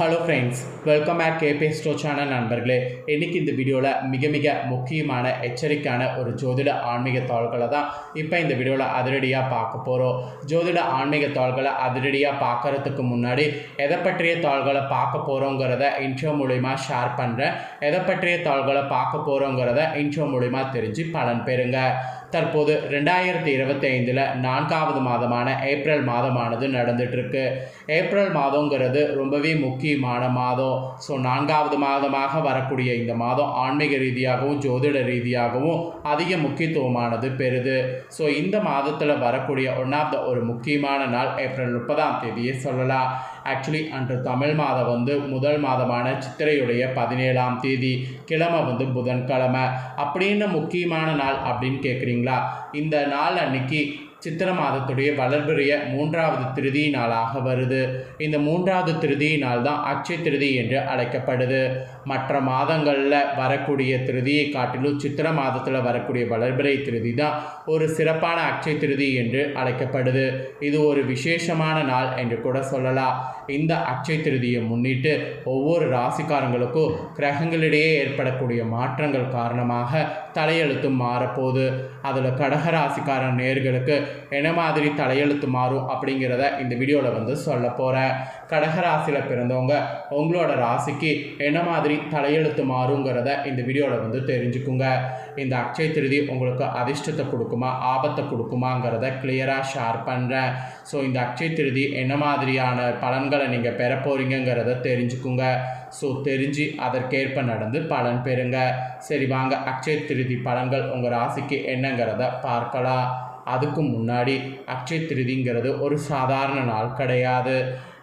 Hello friends welcome back கேபே ஸ்டோ channel நண்பர்களே. இன்றைக்கி இந்த வீடியோவில் மிக மிக முக்கியமான எச்சரிக்கையான ஒரு ஜோதிட ஆன்மீக தாள்களை தான் இப்போ இந்த வீடியோவில் அதிரடியாக பார்க்க போகிறோம் ஜோதிட ஆன்மீக தாள்களை அதிரடியாக பார்க்கறதுக்கு முன்னாடி எதை பற்றிய தாள்களை பார்க்க போகிறோங்கிறத இன்ட்ரோ மூலிமா ஷேர் பண்ணுறேன் எதை பற்றிய தாள்களை பார்க்க போகிறோங்கிறத இன்ட்ரோ மூலிமா தெரிஞ்சு பலன் பெறுங்க. தற்போது ரெண்டாயிரத்தி இருபத்தி ஐந்தில் நான்காவது மாதமான ஏப்ரல் மாதமானது நடந்துட்டுருக்கு. ஏப்ரல் மாதங்கிறது ரொம்பவே முக்கியமான மாதம். ஸோ நான்காவது மாதமாக வரக்கூடிய இந்த மாதம் ஆன்மீக ரீதியாகவும் ஜோதிட ரீதியாகவும் அதிக முக்கியத்துவமானது பெறுது. ஸோ இந்த மாதத்தில் வரக்கூடிய ஒன் ஆஃப் த ஒரு முக்கியமான நாள் ஏப்ரல் முப்பதாம் தேதியை சொல்லலாம். ஆக்சுவலி அன்று தமிழ் மாதம் வந்து முதல் மாதமான சித்திரையுடைய பதினேழாம் தேதி கிழமை வந்து புதன்கிழமை. அப்படின்னு முக்கியமான நாள் அப்படின்னு கேட்குறீங்களா இந்த நாள் அன்னைக்கு சித்திர மாதத்துடைய வளர்பிறைய மூன்றாவது திருதி நாளாக வருது. இந்த மூன்றாவது திருதி நாள் தான் அச்சை திருதி என்று அழைக்கப்படுது. மற்ற மாதங்களில் வரக்கூடிய திருதியை காட்டிலும் சித்திர மாதத்தில் வரக்கூடிய வளர்பிறை திருதி தான் ஒரு சிறப்பான அச்சை திருதி என்று அழைக்கப்படுது. இது ஒரு விசேஷமான நாள் என்று கூட சொல்லலாம். இந்த அச்சை திருதியை முன்னிட்டு ஒவ்வொரு ராசிக்காரங்களுக்கும் கிரகங்களிடையே ஏற்படக்கூடிய மாற்றங்கள் காரணமாக தலையெழுத்தும் மாறப்போகுது. அதில் கடகராசிக்காரன் நேர்களுக்கு என்ன மாதிரி தலையெழுத்து மாறும் அப்படிங்கிறத இந்த வீடியோவில் வந்து சொல்ல போகிறேன் கடகராசியில் பிறந்தவங்க உங்களோட ராசிக்கு என்ன மாதிரி தலையெழுத்து மாறுங்கிறத இந்த வீடியோவில் வந்து தெரிஞ்சுக்குங்க. இந்த அக்ஷய திருதி உங்களுக்கு அதிர்ஷ்டத்தை கொடுக்குமா ஆபத்தை கொடுக்குமாங்கிறத கிளியராக ஷேர் பண்ணுறேன் ஸோ இந்த அக்ஷய திருதி என்ன மாதிரியான பலன்களை நீங்கள் பெற போகிறீங்கிறத தெரிஞ்சுக்குங்க. ஸோ தெரிஞ்சு அதற்கேற்ப நடந்து பலன் பெறுங்க. சரி வாங்க அக்ஷய திருதி பலன்கள் உங்கள் ராசிக்கு என்னங்கிறத பார்க்கலாம். அதுக்கு முன்னாடி அக்ஷய திருதிங்கிறது ஒரு சாதாரண நாள் கிடையாது.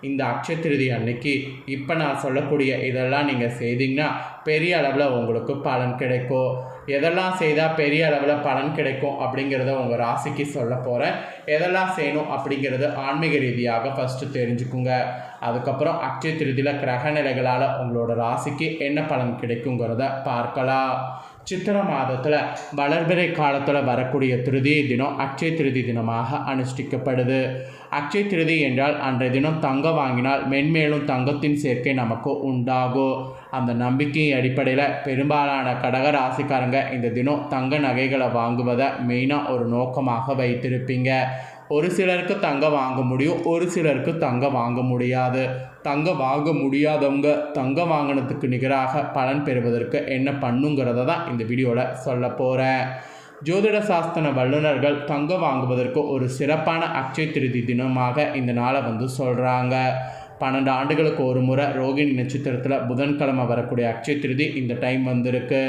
இந்த அக்ஷய திருதி அன்னைக்கு இப்போ நான் சொல்லக்கூடிய இதெல்லாம் நீங்கள் செய்தீங்கன்னா பெரிய அளவில் உங்களுக்கு பலன் கிடைக்கும். எதெல்லாம் செய்தால் பெரிய அளவில் பலன் கிடைக்கும் அப்படிங்கிறத உங்கள் ராசிக்கு சொல்ல போகிறேன் எதெல்லாம் செய்யணும் அப்படிங்கிறது ஆன்மீக ரீதியாக ஃபஸ்ட்டு தெரிஞ்சுக்குங்க. அதுக்கப்புறம் அக்ஷய திருதியில் கிரக நிலைகளால் உங்களோட ராசிக்கு என்ன பலன் கிடைக்குங்கிறத பார்க்கலாம். சித்திர மாதத்தில் வளர்பிறை காலத்தில் வரக்கூடிய திருதி தினம் அக்ஷய திருதி தினமாக அனுஷ்டிக்கப்படுது. அக்ஷய திருதி என்றால் அன்றைய தினம் தங்கம் வாங்கினால் மென்மேலும் தங்கத்தின் சேர்க்கை நமக்கு உண்டாகும். அந்த நம்பிக்கையின் அடிப்படையில் பெரும்பாலான கடக ராசிக்காரங்க இந்த தினம் தங்க நகைகளை வாங்குவதை மெயினாக ஒரு நோக்கமாக வைத்திருப்பீங்க. ஒரு சிலருக்கு தங்கம் வாங்க முடியும் ஒரு சிலருக்கு தங்கம் வாங்க முடியாது. தங்கம் வாங்க முடியாதவங்க தங்கம் வாங்கினதுக்கு நிகராக பலன் பெறுவதற்கு என்ன பண்ணுங்கிறத தான் இந்த வீடியோவில் சொல்ல போகிறேன் ஜோதிட சாஸ்திர வல்லுநர்கள் தங்கம் வாங்குவதற்கு ஒரு சிறப்பான அக்ஷய திருதி தினமாக இந்த நாளை வந்து சொல்கிறாங்க பன்னெண்டு ஆண்டுகளுக்கு ஒரு முறை ரோகிணி நட்சத்திரத்தில் புதன்கிழமை வரக்கூடிய அக்ஷய திருதி இந்த டைம் வந்திருக்கு.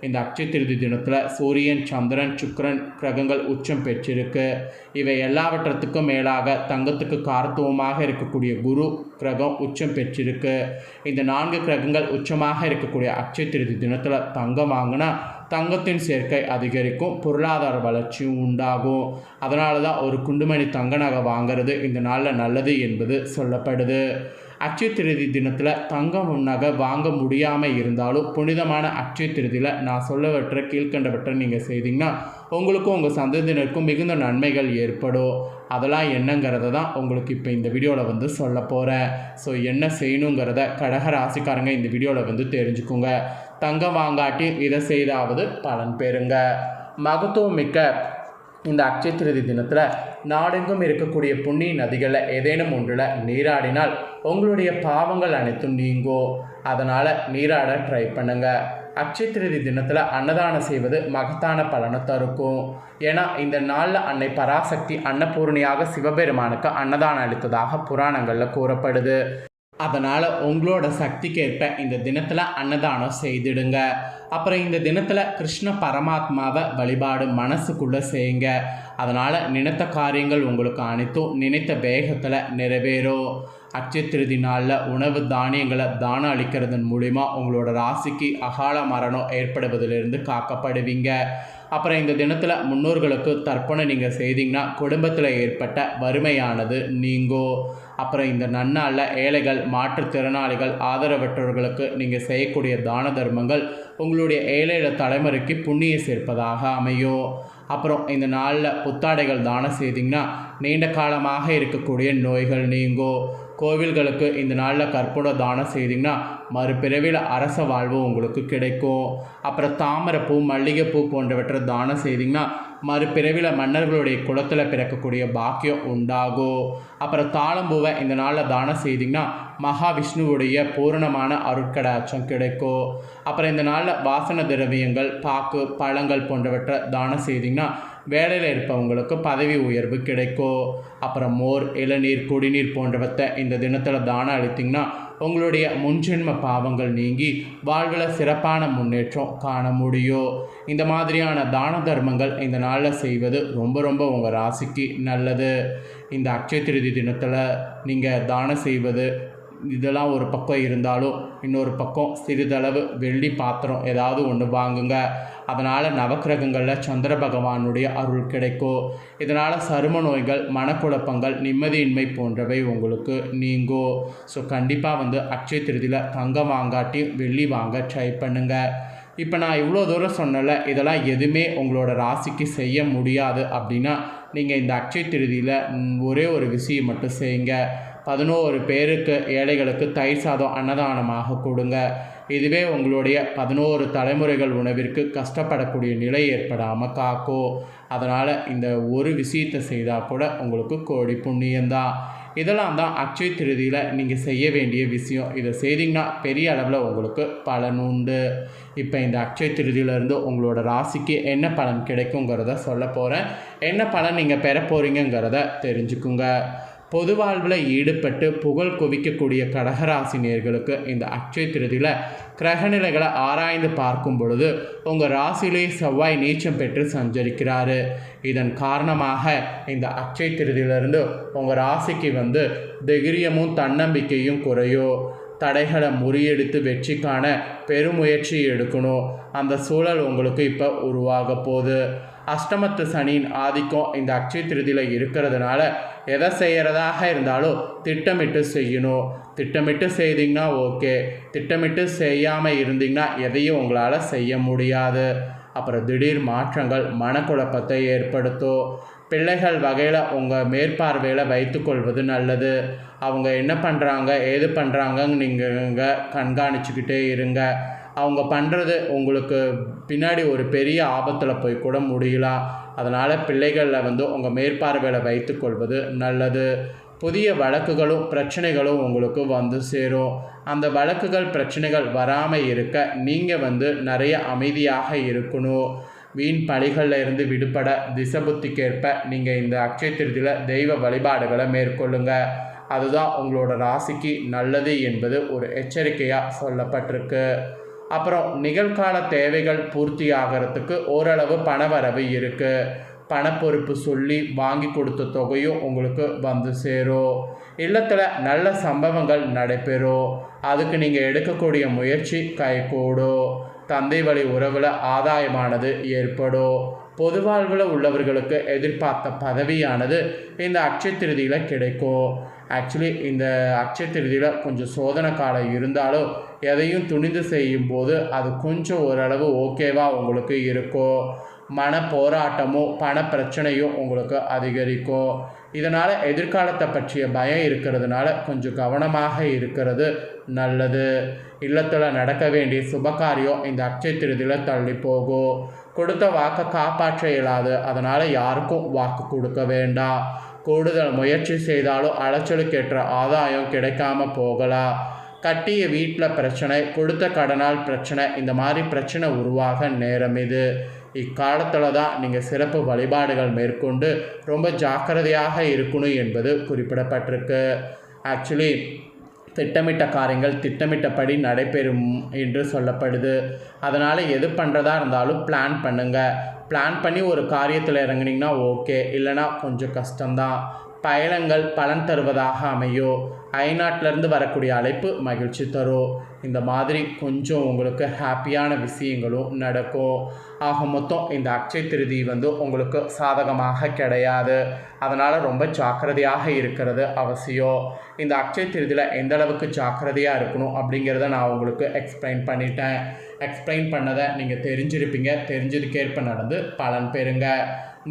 இந்த அக்ஷய திருதி தினத்தில் சூரியன் சந்திரன் சுக்கரன் கிரகங்கள் உச்சம் பெற்றிருக்கு. இவை எல்லாவற்றத்துக்கும் மேலாக தங்கத்துக்கு காரத்துவமாக இருக்கக்கூடிய குரு கிரகம் உச்சம் பெற்றிருக்கு. இந்த நான்கு கிரகங்கள் உச்சமாக இருக்கக்கூடிய அக்ஷய திருதி தினத்தில் தங்கம் வாங்கினா தங்கத்தின் சேர்க்கை அதிகரிக்கும் பொருளாதார வளர்ச்சியும் உண்டாகும். அதனால தான் ஒரு குண்டுமணி தங்க நகை வாங்கிறது இந்த நாளில் நல்லது என்பது சொல்லப்படுது. அட்சய திருதி தினத்தில் தங்கம் உண்ணாக வாங்க முடியாமல் இருந்தாலும் புனிதமான அட்சய திருதியில் நான் சொல்லவற்ற கீழ்கண்டவற்றை நீங்கள் செய்தீங்கன்னா உங்களுக்கும் உங்கள் சந்ததியினருக்கும் மிகுந்த நன்மைகள் ஏற்படும். அதெல்லாம் என்னங்கிறத தான் உங்களுக்கு இப்போ இந்த வீடியோவில் வந்து சொல்ல போகிறேன் ஸோ என்ன செய்யணுங்கிறத கடக ராசிக்காரங்க இந்த வீடியோவில் வந்து தெரிஞ்சுக்குங்க. தங்கம் வாங்காட்டி இதை செய்தாவது பலன் பெறுங்க. மகத்துவம் மிக்க இந்த அட்சய திருதி தினத்தில் நாடெங்கும் இருக்கக்கூடிய புண்ணிய நதிகளில் ஏதேனும் ஒன்றில் நீராடினால் உங்களுடைய பாவங்கள் அனைத்தும் நீங்கும் அதனால் நீராட ட்ரை பண்ணுங்கள் அட்சய திருதி தினத்தில் அன்னதானம் செய்வது மகத்தான பலனை தருக்கும். ஏன்னா இந்த நாளில் அன்னை பராசக்தி அன்னபூர்ணியாக சிவபெருமானுக்கு அன்னதானம் அளித்ததாக புராணங்களில் கூறப்படுது. அதனால் உங்களோட சக்திக்கேற்ப இந்த தினத்தில் அன்னதானம் செய்திடுங்க. அப்புறம் இந்த தினத்தில் கிருஷ்ண பரமாத்மாவை வழிபாடு மனசுக்குள்ளே செய்யுங்க. அதனால் நினைத்த காரியங்கள் உங்களுக்கு அனைத்தும் நினைத்த வேகத்தில் நிறைவேறும். அச்சய திருதி நாளில் உணவு தானியங்களை தானம் அளிக்கிறதன் மூலிமா உங்களோட ராசிக்கு அகால மரணம் ஏற்படுவதிலிருந்து காக்கப்படுவீங்க. அப்புறம் இந்த தினத்தில் முன்னோர்களுக்கு தர்ப்பணம் நீங்கள் செய்தீங்கன்னா குடும்பத்தில் ஏற்பட்ட வறுமையானது நீங்கோ அப்புறம் இந்த நன்னாளில் ஏழைகள் மாற்றுத்திறனாளிகள் ஆதரவற்றவர்களுக்கு நீங்கள் செய்யக்கூடிய தான தர்மங்கள் உங்களுடைய ஏழையில தலைமுறைக்கு புண்ணியம் சேர்ப்பதாக அமையும் அப்புறம் இந்த நாளில் புத்தாடைகள் தானம் செய்தீங்கன்னா நீண்ட காலமாக இருக்கக்கூடிய நோய்கள் நீங்கும் கோவில்களுக்கு இந்த நாளில் கற்பூர தானம் செய்தீங்கன்னா மறுபிறவியில் அரச வாழ்வு உங்களுக்கு கிடைக்கும். அப்புறம் தாமரைப்பூ மல்லிகைப்பூ போன்றவற்றை தானம் செய்தீங்கன்னா மறுபிறவில மன்னர்களுடைய குளத்தில் பிறக்கக்கூடிய பாக்கியம் உண்டாகும் அப்புறம் தாளம்பூவை இந்த நாளில் தானம் செய்தீங்கன்னா மகாவிஷ்ணுவுடைய பூரணமான அருட்கடாட்சம் கிடைக்கும் அப்புறம் இந்த நாளில் வாசன திரவியங்கள் பாக்கு பழங்கள் போன்றவற்றை தானம் செய்தீங்கன்னா வேலையில் இருப்பவங்களுக்கு பதவி உயர்வு கிடைக்கும் அப்புறம் மோர் இளநீர் குடிநீர் போன்றவற்றை இந்த தினத்தில் தானம் அளித்தீங்கன்னா உங்களுடைய முன்ஜென்ம பாவங்கள் நீங்கி வாழ்வில் சிறப்பான முன்னேற்றம் காண முடியும் இந்த மாதிரியான தான தர்மங்கள் இந்த நாளில் செய்வது ரொம்ப ரொம்ப உங்கள் ராசிக்கு நல்லது. இந்த அக்ஷய திருதி தினத்தில் நீங்கள் தானம் செய்வது இதெல்லாம் ஒரு பக்கம் இருந்தாலும் இன்னொரு பக்கம் சிறிதளவு வெள்ளி பாத்திரம் ஏதாவது ஒன்று வாங்குங்க. அதனால் நவக்கிரகங்களில் சந்திர பகவானுடைய அருள் கிடைக்கும் இதனால் சரும நோய்கள் மனக்குழப்பங்கள் நிம்மதியின்மை போன்றவை உங்களுக்கு நீங்கும் ஸோ கண்டிப்பாக வந்து அக்ஷய திருதியில் தங்கம் வாங்காட்டி வெள்ளி வாங்க ட்ரை பண்ணுங்கள் இப்போ நான் இவ்வளோ தூரம் சொன்னல இதெல்லாம் எதுவுமே உங்களோட ராசிக்கு செய்ய முடியாது அப்படின்னா நீங்கள் இந்த அக்ஷய திருதியில் ஒரே ஒரு விஷயம் மட்டும் செய்யுங்க. பதினோரு பேருக்கு ஏழைகளுக்கு தயிர் சாதம் அன்னதானமாக கொடுங்க. இதுவே உங்களுடைய பதினோரு தலைமுறைகள் உணவிற்கு கஷ்டப்படக்கூடிய நிலை ஏற்படாமல் காக்கும் அதனால் இந்த ஒரு விஷயத்தை செய்தால் கூட உங்களுக்கு கோடி புண்ணியம்தான் இதெல்லாம் தான் அக்ஷய திருதியில் நீங்கள் செய்ய வேண்டிய விஷயம். இதை செய்தீங்கன்னா பெரிய அளவில் உங்களுக்கு பலன் உண்டு. இப்போ இந்த அக்ஷய திருதியிலேருந்து உங்களோட ராசிக்கு என்ன பலன் கிடைக்குங்கிறத சொல்ல போகிறேன் என்ன பலன் நீங்கள் பெற போகிறீங்கிறத தெரிஞ்சுக்குங்க. பொது வாழ்வில் ஈடுபட்டு புகழ் குவிக்கக்கூடிய கடகராசினியர்களுக்கு இந்த அக்ஷய திருதியில் கிரகநிலைகளை ஆராய்ந்து பார்க்கும் பொழுது உங்கள் ராசியிலே செவ்வாய் நீச்சம் பெற்று சஞ்சரிக்கிறாரு. இதன் காரணமாக இந்த அக்ஷய திருதியிலிருந்து உங்கள் ராசிக்கு வந்து தைரியமும் தன்னம்பிக்கையும் குறையும் தடைகளை முறியடித்து வெற்றிக்கான பெருமுயற்சி எடுக்கணும். அந்த சூழல் உங்களுக்கு இப்போ உருவாக போகுது. அஷ்டமத்து சனியின் ஆதிக்கம் இந்த அக்ஷய திருதியில் இருக்கிறதுனால எதை செய்கிறதாக இருந்தாலும் திட்டமிட்டு செய்யணும். திட்டமிட்டு செய்தீங்கன்னா ஓகே. திட்டமிட்டு செய்யாமல் இருந்தீங்கன்னா எதையும் உங்களால் செய்ய முடியாது. அப்புறம் திடீர் மாற்றங்கள் மனக்குழப்பத்தை ஏற்படுத்தும். பிள்ளைகள் வகையில் உங்கள் மேற்பார்வையில் வைத்துக்கொள்வது நல்லது. அவங்க என்ன பண்ணுறாங்க ஏது பண்ணுறாங்கன்னு நீங்கள் கண்காணிச்சுக்கிட்டே இருங்க. அவங்க பண்ணுறது உங்களுக்கு பின்னாடி ஒரு பெரிய ஆபத்தில் போய் கூட முடியலாம் அதனால் பிள்ளைகளில் வந்து உங்கள் மேற்பார்வையில் வைத்துக்கொள்வது நல்லது. புதிய வழக்குகளும் பிரச்சனைகளும் உங்களுக்கு வந்து சேரும். அந்த வழக்குகள் பிரச்சனைகள் வராமல் இருக்க நீங்கள் வந்து நிறைய அமைதியாக இருக்கணும். வீண் பழிகளில் இருந்து விடுபட திசபுத்திக்கேற்ப நீங்கள் இந்த அக்ஷய திருதியில் தெய்வ வழிபாடுகளை மேற்கொள்ளுங்க. அதுதான் உங்களோட ராசிக்கு நல்லது என்பது ஒரு எச்சரிக்கையாக சொல்லப்பட்டிருக்கு. அப்புறம் நிகழ்கால தேவைகள் பூர்த்தி ஆகிறதுக்கு ஓரளவு பணவரவு இருக்குது பணப்பொறுப்பு சொல்லி வாங்கி கொடுத்த தொகையும் உங்களுக்கு வந்து சேரும். இல்லத்தில் நல்ல சம்பவங்கள் நடைபெறும். அதுக்கு நீங்கள் எடுக்கக்கூடிய முயற்சி கைகூடும். தந்தை வழி உறவில் ஆதாயமானது ஏற்படும். பொது வாழ்வில் உள்ளவர்களுக்கு எதிர்பார்த்த பதவியானது இந்த அக்ஷய திருதியில் கிடைக்கும். ஆக்சுவலி இந்த அக்ஷய திருதியில் கொஞ்சம் சோதனை காலம் இருந்தாலும் எதையும் துணிந்து செய்யும்போது அது கொஞ்சம் ஓரளவு ஓகேவாக உங்களுக்கு இருக்கும். மன போராட்டமும் பண பிரச்சனையும் உங்களுக்கு அதிகரிக்கும். இதனால் எதிர்காலத்தை பற்றிய பயம் இருக்கிறதுனால கொஞ்சம் கவனமாக இருக்கிறது நல்லது. இல்லத்தில் நடக்க வேண்டிய சுபகாரியம் இந்த அக்ஷய திருதியில் தள்ளி போகும். கொடுத்த வாக்கை காப்பாற்ற இயலாது. அதனால் யாருக்கும் வாக்கு கொடுக்க வேண்டாம். கூடுதல் முயற்சி செய்தாலும் அலைச்சலுக்கேற்ற ஆதாயம் கிடைக்காம போகலாம். கட்டிய வீட்டில் பிரச்சனை கொடுத்த கடனால் பிரச்சனை இந்த மாதிரி பிரச்சனை உருவாக நேரம் இது. இக்காலத்தில் தான் நீங்கள் சிறப்பு வழிபாடுகள் மேற்கொண்டு ரொம்ப ஜாக்கிரதையாக இருக்கணும் என்பது குறிப்பிடப்பட்டிருக்கு. ஆக்சுவலி திட்டமிட்ட காரியங்கள் திட்டமிட்டபடி நடைபெறும் என்று சொல்லப்படுது. அதனால் எது பண்ணுறதா இருந்தாலும் பிளான் பண்ணுங்கள் பிளான் பண்ணி ஒரு காரியத்தில் இறங்குனீங்கன்னா ஓகே இல்லைன்னா கொஞ்சம் கஷ்டம்தான். பயணங்கள் பலன் தருவதாக அமையும் அயல்நாட்டிலேருந்து வரக்கூடிய அழைப்பு மகிழ்ச்சி தரும் இந்த மாதிரி கொஞ்சம் உங்களுக்கு ஹாப்பியான விஷயங்களும் நடக்கும் ஆக மொத்தம் இந்த அக்ஷய திருதி வந்து உங்களுக்கு சாதகமாக கிடையாது. அதனால் ரொம்ப ஜாக்கிரதையாக இருக்கிறது அவசியம் இந்த அக்ஷய திருதியில் எந்த அளவுக்கு ஜாக்கிரதையாக இருக்கணும் அப்படிங்கிறத நான் உங்களுக்கு எக்ஸ்பிளைன் பண்ணிட்டேன். எக்ஸ்பிளைன் பண்ணதை நீங்கள் தெரிஞ்சிருப்பீங்க. தெரிஞ்சதுக்கேற்ப நடந்து பலன் பெறுங்க.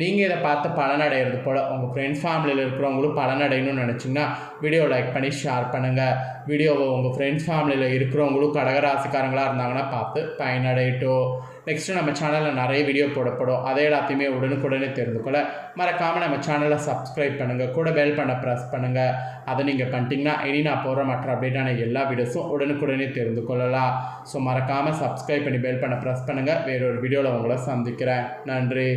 நீங்கள் இதை பார்த்து பலனடைகிறது போல் உங்கள் ஃப்ரெண்ட்ஸ் ஃபேமிலியில் இருக்கிறவங்களும் பலனடையணும்னு நினச்சிங்கன்னா வீடியோ லைக் பண்ணி ஷேர் பண்ணுங்கள் வீடியோவை உங்கள் ஃப்ரெண்ட்ஸ் ஃபேமிலியில் இருக்கிறவங்களும் கடகராசிக்காரங்களாக இருந்தாங்கன்னா பார்த்து பயனடையட்டும். நெக்ஸ்ட்டு நம்ம சேனலில் நிறைய வீடியோ போடப்படும். அதை எல்லாத்தையுமே உடனுக்குடனே தெரிந்து கொள்ள மறக்காமல் நம்ம சேனலை சப்ஸ்கிரைப் பண்ணுங்கள் கூட பெல் பண்ண ப்ரெஸ் பண்ணுங்கள் அதை நீங்கள் பண்ணிட்டீங்கன்னா இனி நான் போகிற மற்ற அப்டேட்டான எல்லா வீடியோஸும் உடனுக்குடனே தெரிந்து கொள்ளலாம். ஸோ மறக்காமல் சப்ஸ்கிரைப் பண்ணி பெல் பண்ண ப்ரெஸ் பண்ணுங்கள் வேறொரு வீடியோவில் உங்களை சந்திக்கிறேன். நன்றி.